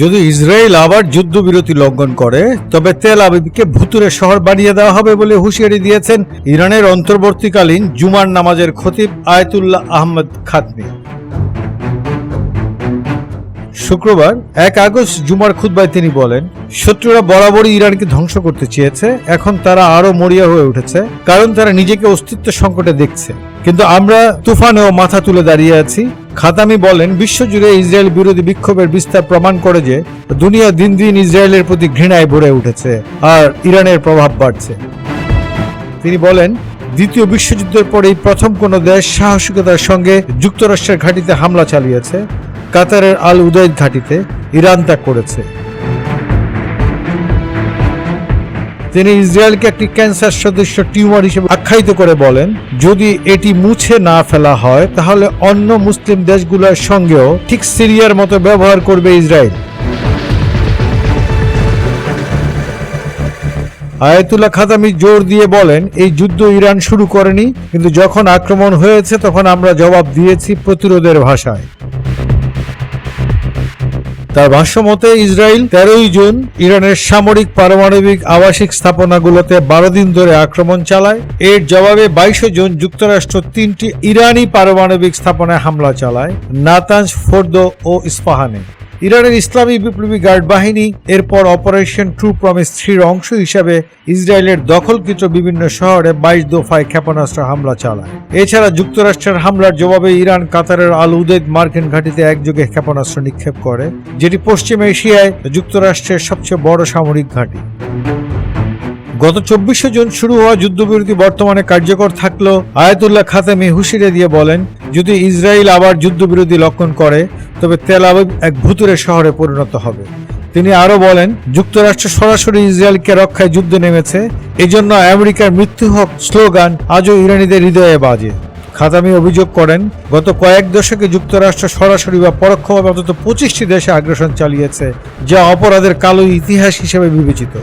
যদি ইসরায়েল আবার যুদ্ধবিরতি লঙ্ঘন করে, তবে তেল আবিবকে ভুতুরে শহর বানিয়ে দেওয়া হবে বলে হুঁশিয়ারি দিয়েছেন ইরানের অন্তর্বর্তীকালীন জুমার নামাজের খতিব আয়তুল্লাহ আহমদ খাতমি শুক্রবার, এক আগস্ট জুমার খুতবায় তিনি বলেন, শত্রুরা বরাবরই ইরানকে ধ্বংস করতে চেয়েছে, এখন তারা আরও মরিয়া হয়ে উঠেছে, কারণ তারা নিজেকে অস্তিত্ব সংকটে দেখছে। কিন্তু আমরা তুফানেও মাথা তুলে দাঁড়িয়ে আছি খাতামি বলেন, বিশ্বজুড়ে ইসরায়েল বিরোধী বিক্ষোভের বিস্তার প্রমাণ করে যে দুনিয়া দিন দিন ইসরায়েলের প্রতি ঘৃণায় ভরে উঠেছে আর ইরানের প্রভাব বাড়ছে। তিনি বলেন, দ্বিতীয় বিশ্বযুদ্ধের পরেই প্রথম কোনো দেশ সাহসিকতার সঙ্গে যুক্তরাষ্ট্রের ঘাঁটিতে হামলা চালিয়েছে। কাতারের আল উদয়দ ঘাঁটিতে ইরান তা করেছে। তিনি ইসরায়েলকে একটি ক্যান্সার সদস্য টিউমার হিসেবে আখ্যায়িত করে বলেন, যদি এটি মুছে না ফেলা হয়, তাহলে অন্য মুসলিম দেশগুলোর সঙ্গেও ঠিক সিরিয়ার মতো ব্যবহার করবে ইসরায়েল। আয়াতুল্লাহ খাতামি জোর দিয়ে বলেন, এই যুদ্ধ ইরান শুরু করেনি, কিন্তু যখন আক্রমণ হয়েছে, তখন আমরা জবাব দিয়েছি প্রতিরোধের ভাষায়। তার ভাষ্য মতে ইসরায়েল তেরোই জুন ইরানের সামরিক পারমাণবিক আবাসিক স্থাপনাগুলোতে বারো দিন ধরে আক্রমণ চালায়। এর জবাবে বাইশে জুন যুক্তরাষ্ট্র তিনটি ইরানি পারমাণবিক স্থাপনায় হামলা চালায় নাতাঞ্জ ফোর্দো ও ইস্পাহানে। ইরানের ইসলামী বিপ্লবী গার্ড বাহিনী এরপর অপারেশন ট্রু প্রমিস থ্রির অংশ হিসাবে ইসরায়েলের দখলকৃত বিভিন্ন শহরে বাইশ দফায় ক্ষেপণাস্ত্র হামলা চালায়। এছাড়া যুক্তরাষ্ট্রের হামলার জবাবে ইরান, কাতারের আল উদেদ মার্কিন ঘাটিতে একযোগে ক্ষেপণাস্ত্র নিক্ষেপ করে, যেটি পশ্চিম এশিয়ায় যুক্তরাষ্ট্রের সবচেয়ে বড় সামরিক ঘাঁটি। গত চব্বিশে জুন শুরু হওয়া যুদ্ধবিরতি বর্তমানে কার্যকর থাকলেও আয়াতুল্লাহ খাতেমি হুঁশিয়ারি দিয়ে বলেন, যদি ইসরায়েল আবার যুদ্ধবিরতি লক্ষণ করে, তবে তেল এক ভুতুরে শহরে পরিণত হবে। তিনি আরও বলেন, যুক্তরাষ্ট্র সরাসরি ইসরায়েলকে রক্ষায় যুদ্ধে নেমেছে, এজন্য আমেরিকার মৃত্যু হোক স্লোগান আজও ইরানিদের হৃদয়ে বাজে। খাতামি অভিযোগ করেন, গত কয়েক দশকে যুক্তরাষ্ট্র সরাসরি বা পরোক্ষভাবে অন্তত পঁচিশটি দেশে আগ্রাসন চালিয়েছে, যা অপরাধের কালো ইতিহাস হিসেবে বিবেচিত।